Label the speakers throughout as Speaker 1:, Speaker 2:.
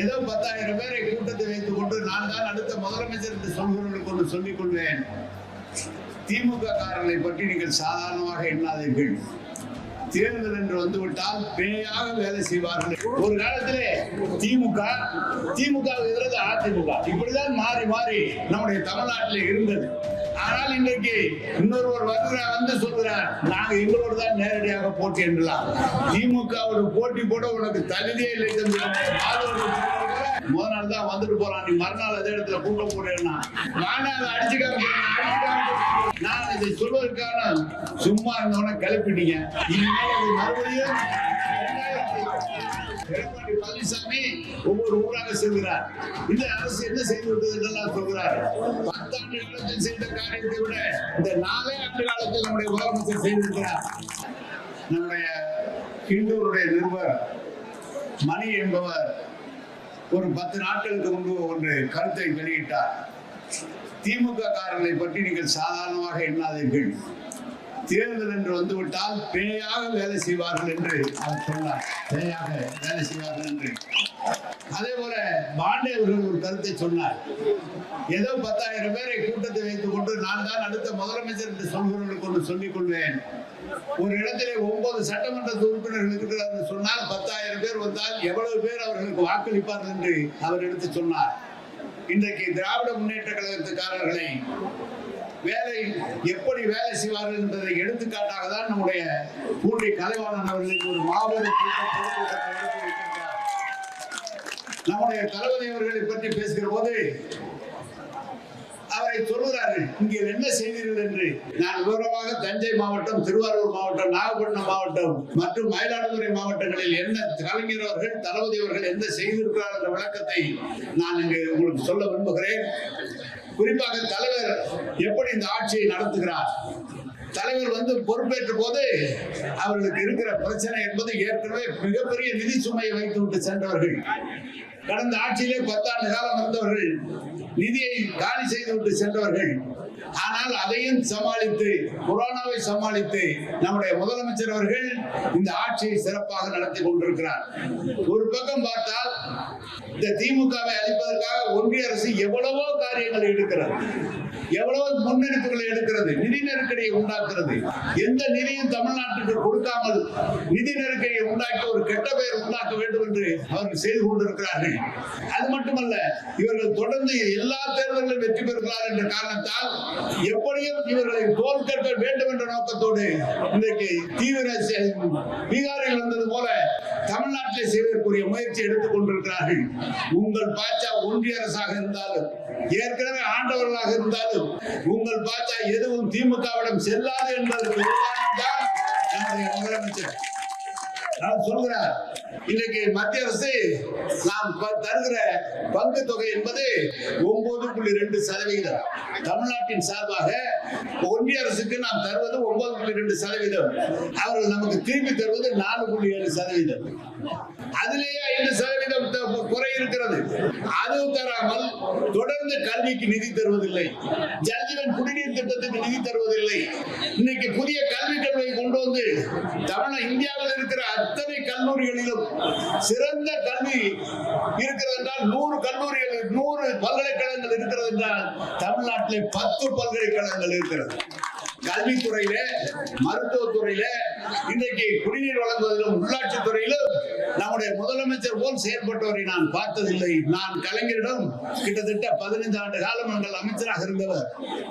Speaker 1: ஏதோ பத்தாயிரம் பேரை கூட்டத்தை வைத்துக் கொண்டு நான் தான் அடுத்த முதலமைச்சர் என்று சொல்கிறவர்களுக்கு ஒன்று சொல்லிக் கொள்வேன். திமுக காரர்களை பற்றி நீங்கள் சாதாரணமாக எண்ணாதீர்கள். தேர்தல் என்று வந்துவிட்டால் பேயாக வேலை செய்வார்கள். ஒரு காலத்திலே திமுக திமுக எதிராக அதிமுக. இப்படிதான் மாறி மாறி நம்முடைய தமிழ்நாட்டில் இருந்தது. ஆனால் இன்றைக்கு இன்னொருவர் வருகிறார் வந்து சொல்கிறார் நாங்க எங்களோடு தான் நேரடியாக போட்டி என்றலாம். திமுகவோட போட்டி போட உனக்கு தகுதியே இல்லை தந்துடும் முதல் நாள் தான் வந்துட்டு போறான். நீ மறுநாள் அதே இடத்துல கூட்டம் போடுறேன்னா நானே அதை அடிச்சுக்காம நான் இதை சொல்வதற்கான சும்மா இருந்தவன கிளப்பிட்டீங்க. இனிமேல் மறுபடியும் எடப்பாடி பழனிசாமி ஒவ்வொரு ஊராக செல்கிறார் இந்த அரசு என்ன செய்து விட்டது என்றெல்லாம் சொல்கிறார். பத்தாண்டு காலத்தில் செய்த காரியத்தை விட இந்த நாலே ஆண்டு காலத்தில் நம்முடைய முதலமைச்சர் செய்திருக்கிறார் நம்முடைய இந்தூருடைய நிருபர் மணி என்பவர் ஒரு பத்து நாட்களுக்கு முன்பு ஒன்று கருத்தை வெளியிட்டார். திமுக காரர்களை பற்றி நீங்கள் சாதாரணமாக எண்ணாதீர்கள். தேர்தல் என்று வந்துவிட்டால் பேயாக வேலை செய்வார்கள் என்று அவர் சொன்னார். பேயாக வேலை செய்வார்கள் என்று. அதே போல பாண்டே அவர்கள் ஒரு கருத்தை சொன்னார். ஏதோ பத்தாயிரம் பேரை கூட்டத்தை வைத்துக் கொண்டு நான் தான் அடுத்த முதலமைச்சர் என்று சொல்கிறவர்களுக்கு ஒன்று சொல்லிக் கொள்வேன். ஒரு இடத்திலே ஒன்பது சட்டமன்ற உறுப்பினர்கள் இருக்கிறார் சொன்னால் பத்தாயிரம் பேர் வந்தால் எவ்வளவு பேர் அவர்களுக்கு வாக்களிப்பார்கள் என்று அவர் எடுத்து சொன்னார். இன்றைக்கு திராவிட முன்னேற்ற கழகத்துக்காரர்களை வேலை எப்படி வேலை செய்வார்கள் என்பதை எடுத்துக்காட்டாக தான் நம்முடைய பூண்டி கலைவாணன் அவர்களுக்கு ஒரு மாபெரும் கூட்டம் நம்முடைய தளபதி அவர்களை பற்றி பேசுகிற போது அவரை சொல்லுகிறார்கள் இங்கே என்ன செய்தீர்கள் என்று? நான் விவரமாக தஞ்சை மாவட்டம் திருவாரூர் மாவட்டம் நாகப்பட்டினம் மாவட்டம் மற்றும் மயிலாடுதுறை மாவட்டங்களில் என்ன கலைஞர் அவர்கள் தளபதி அவர்கள் என்ன செய்திருக்கிறார் என்ற விளக்கத்தை நான் இங்கு உங்களுக்கு சொல்ல விரும்புகிறேன். குறிப்பாக தலைவர் எப்படி இந்த ஆட்சியை நடத்துகிறார்? தலைவர் வந்து பொறுப்பேற்ற போது அவர்களுக்கு இருக்கிற பிரச்சனை என்பது ஏற்கனவே மிகப்பெரிய நிதி சுமையை வைத்து விட்டு சென்றவர்கள். கடந்த ஆட்சியிலே பத்தாண்டு காலம் வந்தவர்கள் நிதியை காலி செய்து விட்டு சென்றவர்கள் ஆனால் அதையும் சமாளித்து கொரோனாவை சமாளித்து நம்முடைய முதலமைச்சர் அவர்கள் இந்த ஆட்சியை சிறப்பாக நடத்தி கொண்டிருக்கிறார். ஒரு பக்கம் பார்த்தால் இந்த திமுகவை அழிப்பதற்காக ஒன்றிய அரசு எவ்வளவோ காரியங்களை எடுக்கிறது. எவ்வளவு முன்னெடுப்புகளை எடுக்கிறது நிதி நெருக்கடியை உண்டாக்குறது எந்த நிதியும் தமிழ்நாட்டுக்கு கொடுக்காமல் நிதி நெருக்கடியை உண்டாக்கி ஒரு கெட்ட பெயர் உண்டாக்க வேண்டும் என்று அவர்கள் செய்து கொண்டிருக்கிறார்கள். அது மட்டுமல்ல இவர்கள் தொடர்ந்து எல்லா தேர்தலிலும் வெற்றி பெறுகிறார் என்ற காரணத்தால் எப்படியும் இவர்களை தோற்கற்க வேண்டும் என்ற நோக்கத்தோடு இன்றைக்கு தீவிர பீகாரில் வந்தது போல தமிழ்நாட்டிலே செய்வதற்குரிய முயற்சி எடுத்துக் கொண்டிருக்கிறார்கள். உங்கள் பாச்சா ஒன்றிய அரசாக இருந்தாலும் ஏற்கனவே ஆண்டவர்களாக இருந்தாலும் உங்கள் பாச்சா எதுவும் திமுகவிடம் செல்லாது என்பதற்கு உதாரணம் தான் நம்முடைய முதலமைச்சர். நான் சொல்கிறார் இன்னைக்கு மத்திய அரசு நாம் தருகிற பங்கு தொகை என்பது ஒன்பது புள்ளி ரெண்டு சதவிகிதம் தமிழ்நாட்டின் சார்பாக ஒன்றிய அரசுக்கு நாம் தருவது ஒன்பது புள்ளி ரெண்டு சதவீதம். அவர்கள் நமக்கு திருப்பி தருவது நாலு புள்ளி ஏழு சதவீதம். அதிலேயே ஐந்து சதவீதம் குறை இருக்கிறது. அதுவும் தராமல் தொடர்ந்து கல்விக்கு நிதி தருவதில்லை. ஜல்ஜீவன் குடிநீர் திட்டத்துக்கு நிதி தருவதில்லை. இன்னைக்கு புதிய கல்விக் கொள்கை கொண்டு வந்து தமிழ இந்தியா இருக்கிற அத்தனை கல்லூரிகளிலும் சிறந்த கல்வி இருக்கிறது என்றால் நூறு கல்லூரிகள் நூறு பல்கலைக்கழகங்கள் இருக்கிறது என்றால் தமிழ்நாட்டிலே பத்து பல்கலைக்கழகங்கள் இருக்கிறது. கல்வித்துறையில மருத்துவத்துறையில இன்றைக்கு குடிநீர் வழங்குவதிலும் உள்ளாட்சி துறையிலும் முதலமைச்சர் போல் செயற்பட்டவரை நான் பார்த்ததில்லை. நான் கலைஞரிடம் கிட்டத்தட்ட பதினைந்து ஆண்டு காலம் நாங்கள் அமைச்சராக இருந்தவர்.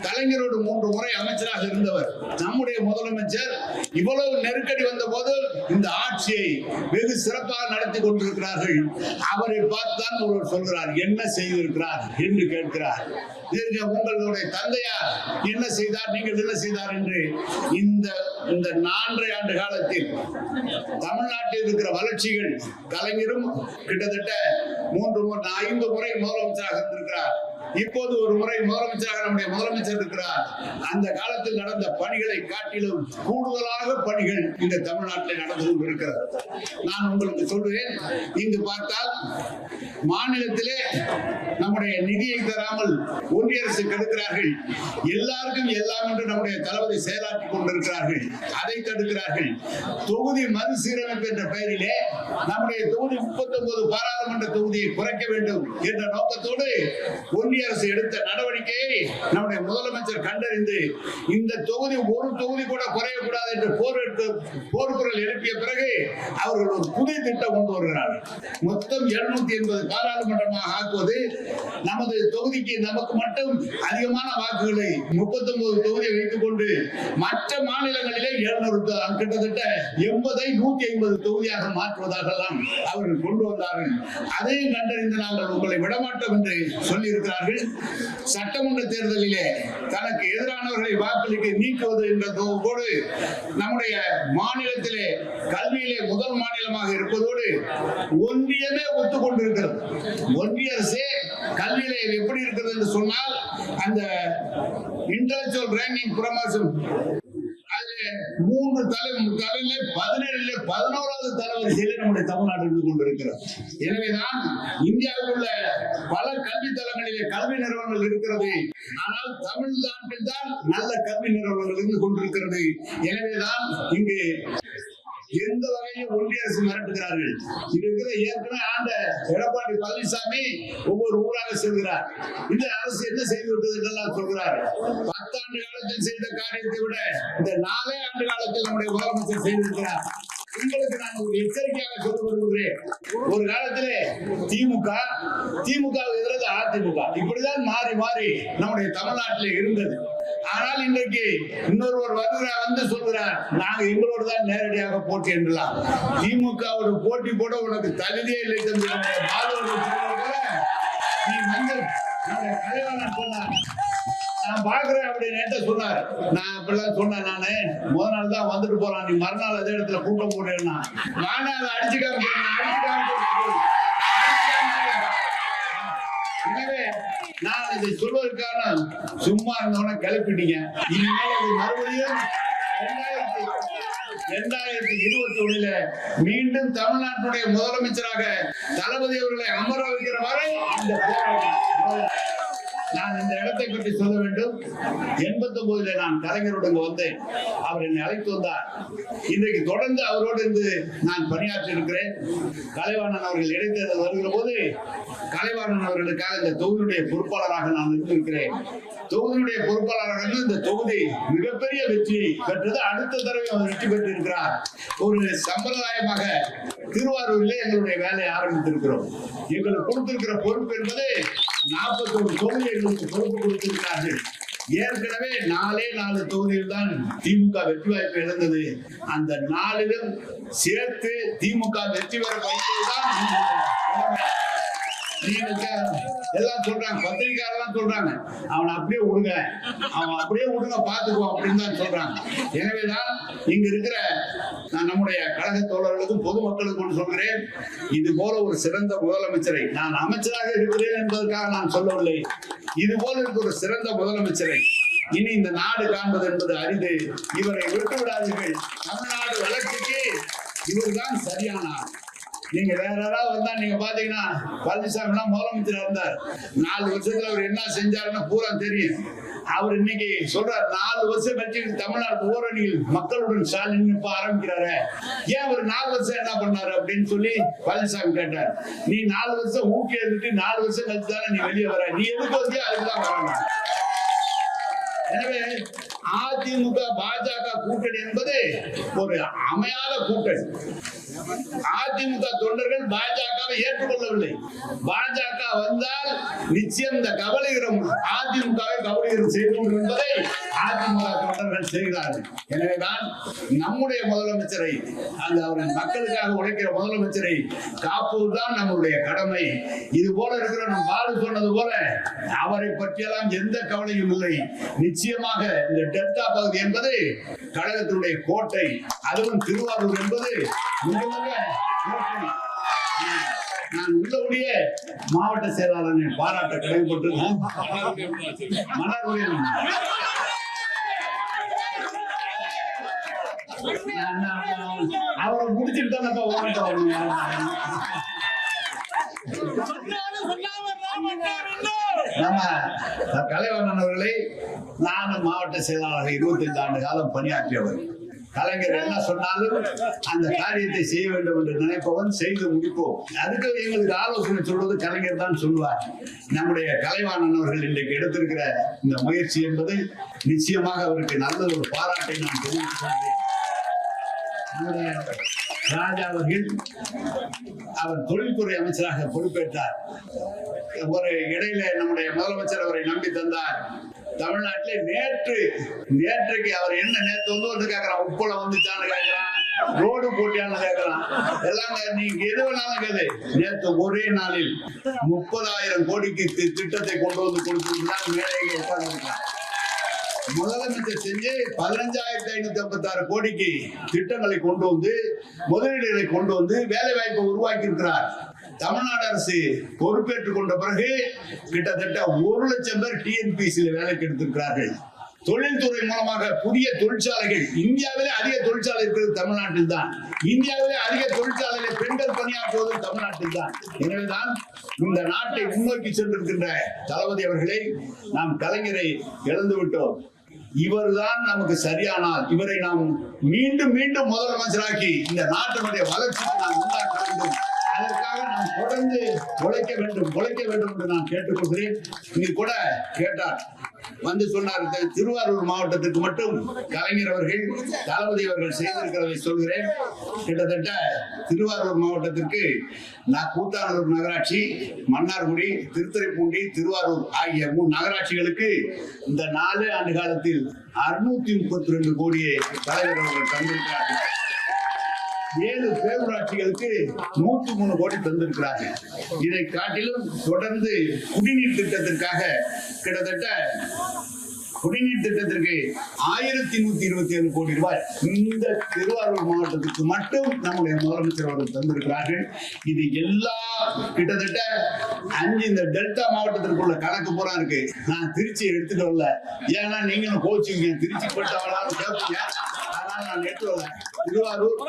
Speaker 1: கலைஞரோடு மூன்று முறை அமைச்சராக இருந்தவர். நம்முடைய முதலமைச்சர் இவ்வளவு நெருக்கடி வந்த போது இந்த ஆட்சியை வெகு சிறப்பாக நடத்தி கொண்டிருக்கிறார்கள். அவரை பார்த்தான் ஒருவர் சொல்கிறார் என்ன செய்திருக்கிறார்? என்று கேட்கிறார். உங்களுடைய தந்தையார் என்ன செய்தார் நீங்கள் என்ன செய்தார் என்று இந்த இந்த நான்கரை ஆண்டு காலத்தில் தமிழ்நாட்டில் இருக்கிற வளர்ச்சிகள் கலைஞரும் கிட்டத்தட்ட மூன்று முறை ஐந்து முறை முதலமைச்சராக இருந்திருக்கிறார் இப்போது ஒரு முறை முதலமைச்சராக நம்முடைய முதலமைச்சர் இருக்கிறார். அந்த காலத்தில் நடந்த பணிகளை காட்டிலும் கூடுதலாக பணிகள் இந்த தமிழ்நாட்டில் நடந்து கொண்டிருக்கிறது. நான் உங்களுக்கு சொல்கிறேன் இங்கு பார்த்தால் மாநிலத்திலே நம்முடைய நிதியை தராமல் ஒன்றிய அரசு கெடுக்கிறார்கள். எல்லாருக்கும் எல்லாம் என்று நம்முடைய தளபதி செயலாற்றிக் கொண்டிருக்கிறார்கள். அதை தடுக்கிறார்கள். தொகுதி மறுசீரமைப்பு என்ற பெயரிலே நம்முடைய தொகுதி முப்பத்தி ஒன்பது நாடாளுமன்ற தொகுதியை குறைக்க வேண்டும் என்ற நோக்கத்தோடு ஒன்றிய அரசு எடுத்த நடவடிக்கையை நம்முடைய முதலமைச்சர் கண்டறிந்து இந்த தொகுதி ஒரு தொகுதி கூட குறையக்கூடாது என்று போர் எடுத்து எழுப்பிய பிறகு அவர்கள் ஒரு புதிய திட்டம் கொண்டு வருகிறார்கள். மொத்தம் எழுநூத்தி எண்பது பாராளுமன்றமாக ஆக்குவது நமது தொகுதிக்கு நமக்கு மட்டும் அதிகமான வாக்குகளை முப்பத்தி ஒன்பது தொகுதியை வைத்துக் கொண்டு மற்ற மாநிலங்களிலே இருநூறு கிட்டத்தட்ட எண்பதை நூத்தி ஐம்பது தொகுதியாக மாற்றுவதாகலாம் அவர்கள் கொண்டு வந்தார்கள். அதையும் கண்டறிந்து நாங்கள் உங்களை விடமாட்டோம் என்று சொல்லி இருக்கிறார்கள் சட்டமன்ற தேர்தலிலே தனக்கு எதிரானவர்களை வாக்களிக்க நீக்குவது என்ற போது நம்முடைய மாநிலத்திலே கல்வியிலே முதல் மாநிலமாக இருப்பதோடு ஒன்றியமே ஒத்துக்கொண்டிருக்கிறது. ஒன்றிய அரசே கல்வியிலே எப்படி இருக்கிறது என்று சொன்னால் அந்த இன்டலெக்சுவல் ரேங்கிங் ப்ரமோஷன் மூன்று தலை தலையில பதினேழுல பதினோராவது தலைவரிசையில நம்முடைய தமிழ்நாடு இருந்து கொண்டிருக்கிறது எனவேதான் இந்தியாவில் உள்ள பல கல்வி தளங்களிலே கல்வி நிறுவனங்கள் இருக்கிறது. ஆனால் தமிழ்நாட்டில் தான் நல்ல கல்வி நிறுவனங்கள் இருந்து கொண்டிருக்கிறது. எனவேதான் இங்கு எந்த வகையிலும் ஒன்றிய அரசு மிரட்டுகிறார்கள். இருக்கிற ஏற்கனவே ஆண்ட எடப்பாடி பழனிசாமி ஒவ்வொரு ஊராக செல்கிறார். இந்த அரசு என்ன செய்து விட்டது என்றெல்லாம் சொல்கிறார். பத்தாண்டு காலத்தில் செய்த காரியத்தை விட இந்த நாலே ஆண்டு காலத்தில் நம்முடைய முதலமைச்சர் செய்திருக்கிறார். உங்களுக்கு நான் ஒரு எச்சரிக்கையாக சொல்ல விரும்புகிறேன். ஒரு காலத்திலே திமுக திமுக எதிராக அதிமுக. இப்படிதான் மாறி மாறி நம்முடைய தமிழ்நாட்டிலே இருந்தது. ஆனால் இன்றைக்கு இன்னொருவர் வருகிறார் வந்து சொல்கிறார் நாங்க எங்களோடு தான் நேரடியாக போட்டி என்றலாம். திமுகவோட போட்டி போட உனக்கு தகுதியே இல்லை தம்பி. நம்முடைய நீ வந்து நம்முடைய கலைவாணன் சொன்னார் நான் பாக்குறேன் அப்படின்னு சொன்னார். நான் அப்படிலாம் சொன்னேன் நானு. முத நாள் தான் வந்துட்டு போறான். நீ மறுநாள் அதே இடத்துல கூட்டம் போடுறேன்னா. நானே அதை அடிச்சு எனவே நான் இதை சொல்வதற்கான சும்மா இருந்தவன கிளப்பிட்டீங்க. இனிமேல் மறுபடியும் ரெண்டாயிரத்தி இரண்டாயிரத்தி இருபத்தி ஒண்ணுல மீண்டும் தமிழ்நாட்டுடைய முதலமைச்சராக தளபதி அவர்களை அமர வைக்கிற வரை இந்த போராட்டம் நான் இந்த இடத்தை பற்றி சொல்ல வேண்டும். எண்பத்தி ஒன்பதுல நான் கலைஞருடன் வந்தேன். அவர் என்னை அழைத்து வந்தார். இன்றைக்கு தொடர்ந்து அவரோடு இருந்து நான் பணியாற்றி இருக்கிறேன் கலைவாணன் அவர்கள் இடைத்தேர்தல் வருகிற போது கலைவாணன் அவர்களுக்காக இந்த தொகுதியுடைய பொறுப்பாளராக நான் இருந்திருக்கிறேன் தொகுதியுடைய பொறுப்பாளராக இருந்து இந்த தொகுதி மிகப்பெரிய வெற்றி பெற்றது. அடுத்த தடவை அவர் வெற்றி பெற்றிருக்கிறார். ஒரு சம்பிரதாயமாக திருவாரூரிலே எங்களுடைய வேலையை ஆரம்பித்திருக்கிறோம். எங்களுக்கு கொடுத்திருக்கிற பொறுப்பு என்பது நாற்பத்தி ஒரு பொறுப்பு கொடுத்திருக்கிறார்கள். ஏற்கனவே நாலே நாலு தொகுதியில் தான் திமுக வெற்றி வாய்ப்பு இழந்தது. அந்த நாளிலும் சேர்த்து திமுக வெற்றி பெற வைத்ததுதான் எல்லாம் சொல்றாங்க. பத்திரிகையாளர்லாம் சொல்றாங்க. அவனை அப்படியே விடுங்க. அவன் அப்படியே விடுங்க பாத்துக்குவோம் அப்படின்னு தான் சொல்றாங்க. எனவேதான் இங்க இருக்கிற நான் நம்முடைய கழக தோழர்களுக்கும் பொதுமக்களுக்கு ஒன்று சொல்கிறேன். இது போல ஒரு சிறந்த முதலமைச்சரை நான் அமைச்சராக இருக்கிறேன் என்பதற்காக நான் சொல்லவில்லை. இது போல இருக்க ஒரு சிறந்த முதலமைச்சரை இனி இந்த நாடு காண்பது என்பது அரிது. இவரை விட்டு விடாதீர்கள் தமிழ்நாடு வளர்ச்சிக்கு இவர்தான் சரியானார். நீங்க வேற யாராவது வந்தா நீங்க பாத்தீங்கன்னா பழனிசாமி எல்லாம் முதலமைச்சர் இருந்தார். நாலு வருஷத்துல அவர் என்ன செஞ்சாருன்னு பூரா தெரியும். அவர் இன்னைக்கு சொல்றாரு நாலு வருஷம் கழிச்சு தமிழ்நாடு ஓரணியில் மக்களுடன் ஸ்டாலின் இப்ப ஆரம்பிக்கிறாரு. ஏன் அவர் நாலு வருஷம் என்ன பண்ணாரு அப்படின்னு சொல்லி பழனிசாமி கேட்டார். நீ நாலு வருஷம் ஊக்கி எழுதிட்டு நாலு வருஷம் கழிச்சு தானே நீ வெளியே வர. நீ எதுக்கு வந்து அதுக்குதான் வரணும்? எனவே அதிமுக பாஜக கூட்டணி என்பது ஒரு அமையாத கூட்டணி. அதிமுக தொண்டர்கள் பாஜகவை ஏற்றுக்கொள்ளவில்லை. பாஜக வந்தால் நிச்சயம் இந்த கபலீகரம் அதிமுகவை கபலீகரம் செய்வோம் என்பதை அதிமுக தொண்டர்கள் செய்கிறார்கள். எனவேதான் நம்முடைய முதலமைச்சரை அந்த அவரை மக்களுக்காக உழைக்கிற முதலமைச்சரை காப்பதுதான் நம்முடைய கடமை. இது போல இருக்கிற நம் பாலு சொன்னது போல அவரை பற்றியெல்லாம் எந்த கவலையும் இல்லை. நிச்சயமாக இந்த டெல்டா பகுதி என்பது கழகத்தினுடைய கோட்டை அதுவும் திருவாரூர் என்பது நான் உள்ளபடியே மாவட்ட செயலாளர் பாராட்ட கடமைப்பட்டு மன்னார்குடி அவரை முடிச்சுட்டு தானப்பா ஓட்ட வரணும். நம்ம கலைவண்ணன் அவர்களை நானும் மாவட்ட செயலாளர் இருபத்தைந்து ஆண்டு காலம் பணியாற்றியவர். கலைஞர் என்ன சொன்னாலும் அந்த காரியத்தை செய்ய வேண்டும் என்று நினைப்பவன் செய்து முடிப்போம். அதுக்கு எங்களுக்கு ஆலோசனை சொல்வது கலைஞர் தான் சொல்லுவார். நம்முடைய கலைவாணன் அவர்கள் இன்றைக்கு எடுத்திருக்கிற இந்த முயற்சி என்பது நிச்சயமாக அவருக்கு நல்ல ஒரு பாராட்டை நான் தெரிவித்துக் கொண்டேன் ராஜா அவர்கள் அவர் தொழில்துறை அமைச்சராக பொறுப்பேற்றார். ஒரு இடையில நம்முடைய முதலமைச்சர் அவரை நம்பி தந்தார். தமிழ்நாட்டிலே நேற்று நேற்றுக்கு அவர் என்ன நேற்று வந்து வந்து கேட்கிறான் உப்புல வந்துச்சான்னு கேட்கிறான் ரோடு போட்டியான்னு கேட்கிறான் எல்லாம் நீங்க எது வேணாலும் கேது நேற்று ஒரே நாளில் முப்பதாயிரம் கோடிக்கு தி- திட்டத்தை கொண்டு வந்து கொடுத்துருந்தால் மேலே உட்கார்ந்து முதலமைச்சர் செஞ்சு பதினஞ்சாயிரத்தி ஐநூத்தி ஐம்பத்தி ஆறு கோடிக்கு திட்டங்களை கொண்டு வந்து முதலீடுகளை கொண்டு வந்து வேலை வாய்ப்பை உருவாக்கி இருக்கிறார் தமிழ்நாடு அரசு பொறுப்பேற்றுக் கொண்ட பிறகு கிட்டத்தட்ட ஒரு லட்சம் பேர் டிஎன்பிசியில் வேலைக்கு எடுத்திருக்கிறார்கள். தொழில்துறை மூலமாக புதிய தொழிற்சாலைகள் இந்தியாவிலே அதிக தொழிற்சாலை இருக்கிறது தமிழ்நாட்டில் தான். இந்தியாவிலே அதிக தொழிற்சாலையில் பெண்கள் பணியாற்றுவது தமிழ்நாட்டில் தான். எனவேதான் இந்த நாட்டை முன்னோக்கி சென்றிருக்கின்ற தளபதி அவர்களை நாம் கலைஞரை இழந்து விட்டோம் இவர்தான் நமக்கு சரியானால் இவரை நாம் மீண்டும் மீண்டும் முதலமைச்சராக்கி இந்த நாட்டினுடைய வளர்ச்சியை நாம் உண்டாக்க வேண்டும். அதற்காக நாம் தொடர்ந்து உழைக்க வேண்டும் உழைக்க வேண்டும் என்று நான் கேட்டுக்கொள்கிறேன். இங்கு கூட கேட்டார். வந்து சொன்னார் திருவாரூர் மாவட்டத்துக்கு மட்டும் கலைஞர் அவர்கள் தளபதி அவர்கள் செய்திருக்கிறதை சொல்கிறேன். கிட்டத்தட்ட திருவாரூர் மாவட்டத்திற்கு நான் கூத்தானூர் நகராட்சி மன்னார்குடி திருத்துறைப்பூண்டி திருவாரூர் ஆகிய மூணு நகராட்சிகளுக்கு இந்த நாலு ஆண்டு காலத்தில் அறுநூத்தி முப்பத்தி ரெண்டு கோடியை தலைவர் அவர்கள் தந்திருக்கிறார்கள். ஏழு பேரூராட்சிகளுக்கு நூற்று மூணு கோடி தந்திருக்கிறார்கள். இதை காட்டிலும் தொடர்ந்து குடிநீர் திட்டத்திற்காக கிட்டத்தட்ட குடிநீர் திட்டத்திற்கு ஆயிரத்தி நூத்தி இருபத்தி ஏழு கோடி ரூபாய் இந்த திருவாரூர் மாவட்டத்துக்கு மட்டும் நம்முடைய முதலமைச்சர் அவர்கள் தந்திருக்கிறார்கள். இது எல்லா கிட்டத்தட்ட அஞ்சு இந்த டெல்டா மாவட்டத்திற்குள்ள கணக்கு பூரா இருக்கு. நான் திருச்சி எடுத்துட்டு வரல. ஏன்னா நீங்களும் கோச்சிங்க. திருச்சி பட்டவங்களாலும் கேட்பீங்க நான் திருவாரூர்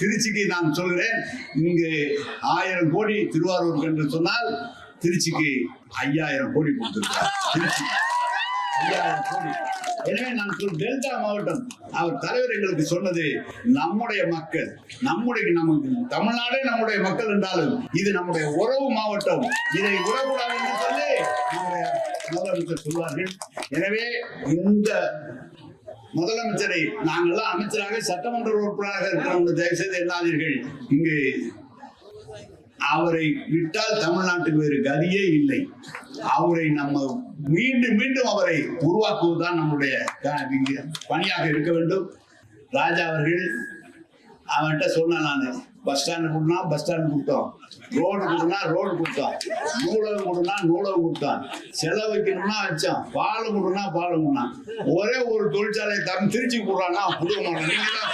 Speaker 1: திருச்சிக்கு நான் சொல்கிறேன் இங்கு ஆயிரம் கோடி திருவாரூர் என்று சொன்னால் திருச்சிக்கு ஐயாயிரம் கோடி கொடுத்திருக்கிறார். திருச்சி. ஐயாயிரம் கோடி. எனவே நான் சொல் டெல்டா மாவட்டம் அவர் தலைவர் எங்களுக்கு சொன்னது நம்முடைய மக்கள் நம்முடைய நமக்கு தமிழ்நாடே நம்முடைய மக்கள் என்றாலும் இது நம்முடைய உறவு மாவட்டம். இதை விடக்கூடாது என்று சொல்லி நம்முடைய முதலமைச்சர் சொல்வார்கள். எனவே இந்த முதலமைச்சரை நாங்கள்லாம் அமைச்சராக சட்டமன்ற உறுப்பினராக இருக்கிறவங்க தயவுசெய்து எண்ணாதீர்கள். இங்கு அவரை விட்டால் தமிழ்நாட்டுக்கு வேறு கதியே இல்லை. அவரை நம்ம மீண்டும் மீண்டும் அவரை உருவாக்குவதுதான் நம்முடைய க- பணியாக இருக்க வேண்டும். ராஜா அவர்கள் அவன்கிட்ட சொன்னேன் நான். பஸ் ஸ்டாண்டு கொடுனா பஸ் ஸ்டாண்டு கொடுத்தோம். ரோடு கொடுனா ரோடு கொடுத்தோம். நூலகம் கொடுனா நூலகம் கொடுத்தான் செலவு வைக்கணும்னா வச்சோம் பால் கொடுனா பால் கொடுனான். ஒரே ஒரு தொழிற்சாலை தரம் திருச்சி கொடுறான்னா கொடுக்க மாட்டோம் நீங்க தான்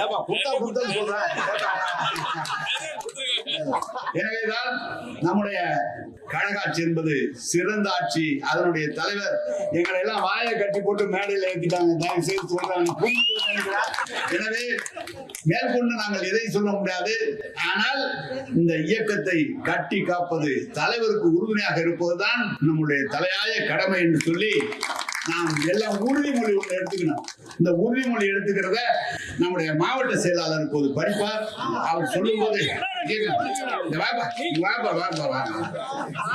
Speaker 1: ஏப்பா குத்தா குத்தம் சொல்றேன். எனவேதான் நம்முடைய கழகாட்சி என்பது சிறந்த ஆட்சி. அதனுடைய தலைவர் எங்களை எல்லாம் வாயை கட்டி போட்டு மேடையில் ஏற்றிட்டாங்க தயவு செய்து சொல்றாங்க. எனவே மேற்கொண்டு நாங்கள் எதை சொல்ல முடியாது. ஆனால் இந்த இயக்கத்தை கட்டி காப்பது தலைவருக்கு உறுதுணையாக இருப்பதுதான் நம்முடைய தலையாய கடமை என்று சொல்லி நாம் எல்லாம் உறுதிமொழி ஒன்று எடுத்துக்கணும். இந்த உறுதிமொழி எடுத்துக்கிறத நம்முடைய மாவட்ட செயலாளர் போது படிப்பார் அவர் சொல்லும் போது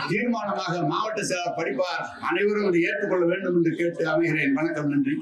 Speaker 1: தீர்மானமாக மாவட்ட செயலாளர் படிப்பார் அனைவரும் ஏற்றுக்கொள்ள வேண்டும் என்று கேட்டு அமைகிறேன். வணக்கம் நன்றி.